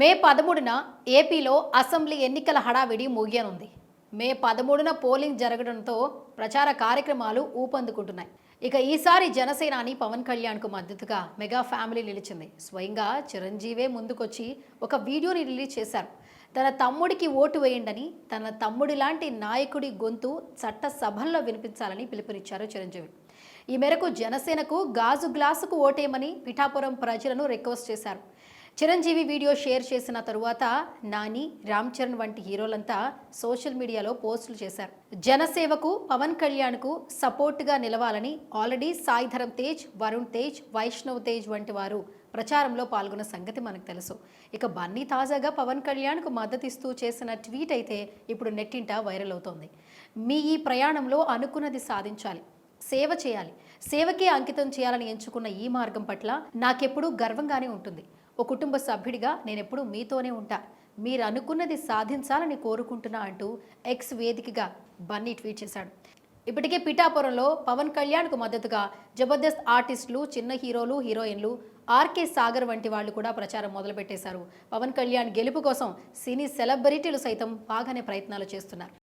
మే పదమూడున ఏపీలో అసెంబ్లీ ఎన్నికల హడావిడి ముగియనుంది మే పదమూడున పోలింగ్ జరగడంతో ప్రచార కార్యక్రమాలు ఊపందుకుంటున్నాయి. ఇక ఈసారి జనసేనాని పవన్ కళ్యాణ్కు మద్దతుగా మెగా ఫ్యామిలీ నిలిచింది. స్వయంగా చిరంజీవే ముందుకొచ్చి ఒక వీడియోని రిలీజ్ చేశారు. తన తమ్ముడికి ఓటు వేయండని తన తమ్ముడి లాంటి నాయకుడి గొంతు చట్ట సభల్లో వినిపించాలని పిలుపునిచ్చారు చిరంజీవి. ఈ మేరకు జనసేనకు గాజు గ్లాసుకు ఓటేయమని పిఠాపురం ప్రజలను రిక్వెస్ట్ చేశారు. చిరంజీవి వీడియో షేర్ చేసిన తరువాత నాని రామ్ చరణ్ వంటి హీరోలంతా సోషల్ మీడియాలో పోస్టులు చేశారు. జనసేవకు పవన్ కళ్యాణ్కు సపోర్ట్గా నిలవాలని ఆల్రెడీ సాయిధరం తేజ్ వరుణ్ తేజ్ వైష్ణవ్ తేజ్ వంటి వారు ప్రచారంలో పాల్గొన్న సంగతి మనకు తెలుసు. ఇక బన్నీ తాజాగా పవన్ కళ్యాణ్కు మద్దతిస్తూ చేసిన ట్వీట్ అయితే ఇప్పుడు నెట్టింట వైరల్ అవుతోంది. మీ ఈ ప్రయాణంలో అనుకున్నది సాధించాలి. సేవ చేయాలి. సేవకే అంకితం చేయాలని ఎంచుకున్న ఈ మార్గం పట్ల నాకెప్పుడూ గర్వంగానే ఉంటుంది. ఓ కుటుంబ సభ్యుడిగా నేనెప్పుడూ మీతోనే ఉంటా. మీరు అనుకున్నది సాధించాలని కోరుకుంటున్నా అంటూ ఎక్స్ వేదికగా బన్నీ ట్వీట్ చేశాడు. ఇప్పటికే పిఠాపురంలో పవన్ కళ్యాణ్కు మద్దతుగా జబర్దస్త్ ఆర్టిస్టులు చిన్న హీరోలు హీరోయిన్లు ఆర్కే సాగర్ వంటి వాళ్ళు కూడా ప్రచారం మొదలుపెట్టేశారు. పవన్ కళ్యాణ్ గెలుపు కోసం సినీ సెలబ్రిటీలు సైతం బాగానే ప్రయత్నాలు చేస్తున్నారు.